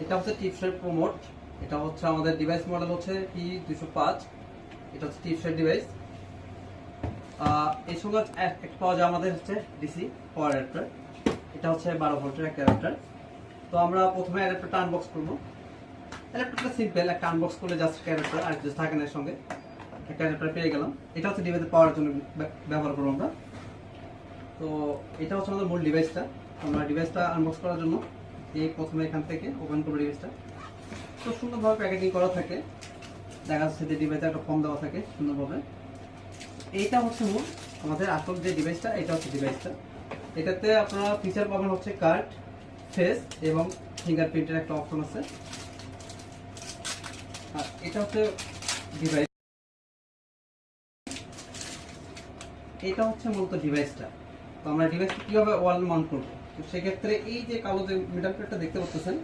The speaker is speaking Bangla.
এটা হচ্ছে টিপসের প্রমোট। এটা হচ্ছে আমাদের ডিভাইস মডেল হচ্ছে টি দুশো পাঁচ। এটা হচ্ছে টিপসের ডিভাইস এই সঙ্গে এক- একটা পাওয়া যায় আমাদের হচ্ছে ডিসি পাওয়ার অ্যাডাপ্টার এটা হচ্ছে বারো ভোল্টের একটা অ্যাডাপ্টার তো আমরা প্রথমে অ্যাডাপ্টারটা আনবক্স করব। অ্যাডাপ্টারটা সিম্পল একটা আনবক্স করলে জাস্ট একটা অ্যাডাপ্টার আর জাস্ট থাকে না এর সঙ্গে। একটা অ্যাডাপ্টার পেয়ে গেলাম। এটা হচ্ছে ডিভাইসে পাওয়ার জন্য ব্যবহার করব আমরা। তো এটা হচ্ছে আমাদের মূল ডিভাইসটা আমরা ডিভাইসটা আনবক্স করার জন্য এই প্রথমে এখান থেকে ওপেন করব ডিভাইসটা খুব সুন্দরভাবে প্যাকেজিং করা থাকে। দেখা যাচ্ছে যে ডিভাইসে একটা ফর্ম দেওয়া থাকে সুন্দরভাবে। এইটা হচ্ছে মূল আমাদের আসল যে ডিভাইসটা এটা হচ্ছে ডিভাইসটা এটাতে আপনারা ফিচার পাবেন হচ্ছে কার্ড ফেস এবং ফিঙ্গারপ্রিন্টের একটা অপশন আছে। আর এটা হচ্ছে ডিভাইস এটা হচ্ছে মূলত ডিভাইসটা তো আমরা ডিভাইসটা কীভাবে ওয়াল মাউন্ট করব? সেক্ষেত্রে এই যে কালো যে মিডল প্লেটটা দেখতে পাচ্ছেন